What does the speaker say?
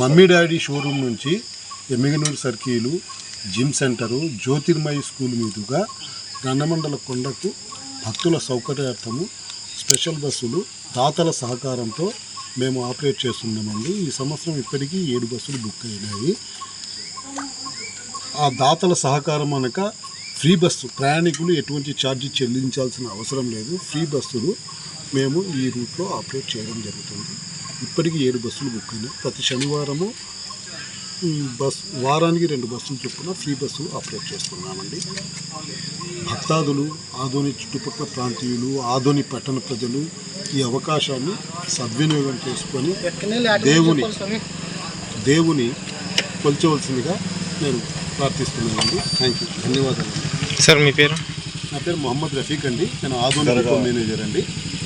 Mummy daddy showroom నుంచి Emmiganur circle gym centre Jyothirmayi school మీదుగా గన్నమండల కొండకు భక్తుల సౌకర్యార్థము స్పెషల్ బస్సులు దాతల సహకారంతో మేము ఆపరేట్ చేస్తున్నామండి. ఈ సంవత్సరం ఇప్పటికీ ఏడు బస్సులు బుక్ అయినాయి. ఆ దాతల సహకారం అనక ఫ్రీ బస్సు ప్రయాణికులు ఎటువంటి ఛార్జీ చెల్లించాల్సిన అవసరం లేదు. ఫ్రీ బస్సులు మేము ఈ రూట్లో ఆపరేట్ చేయడం జరుగుతుంది. ఇప్పటికీ ఏడు బస్సులు బుక్ అయినాయి. ప్రతి శనివారము బస్ వారానికి రెండు బస్సులు చొప్పున ఫ్రీ బస్సులు ఆపరేట్ చేస్తున్నామండి. భక్తాదులు ఆదోని చుట్టుపక్కల ప్రాంతీయులు ఆదోని పట్టణ ప్రజలు ఈ అవకాశాన్ని సద్వినియోగం చేసుకొని దేవుని దేవుని కొల్చవలసిందిగా నేను ప్రార్థిస్తున్నానండి. థ్యాంక్ యూ ధన్యవాదాలు. సార్ మీ పేరు? నా పేరు మొహమ్మద్ రఫీక్ అండి. నేను ఆదోని డిపో మేనేజర్ అండి.